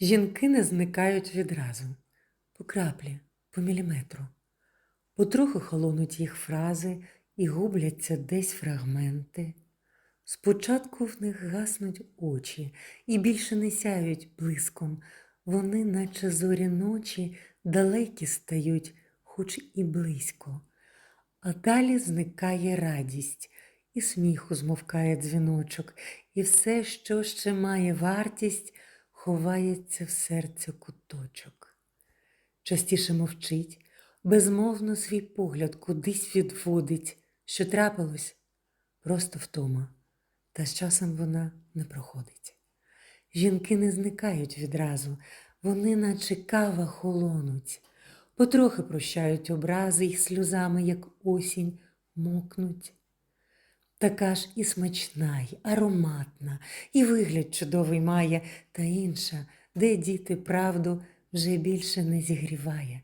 Жінки не зникають відразу, по краплі, по міліметру. Потроху холонуть їх фрази і губляться десь фрагменти. Спочатку в них гаснуть очі і більше не сяють блиском. Вони, наче зорі ночі, далекі стають, хоч і близько. А далі зникає радість, і сміху змовкає дзвіночок, і все, що ще має вартість, ховається в серце куточок. Частіше мовчить, безмовно свій погляд кудись відводить, що трапилось просто втома, та з часом вона не проходить. Жінки не зникають відразу, вони, наче кава, холонуть, потрохи прощають образи й сльозами, як осінь, мокнуть. Така ж і смачна, й ароматна, і вигляд чудовий має, та інша, де діти правду вже більше не зігріває.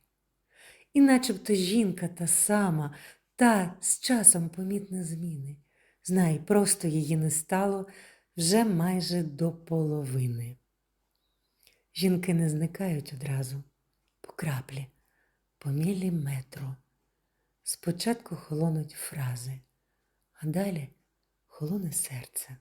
І начебто жінка та сама, та з часом помітна зміни. Знай, просто її не стало вже майже до половини. Жінки не зникають одразу, по краплі, по міліметру. Спочатку холонуть фрази, а далі холоне серце.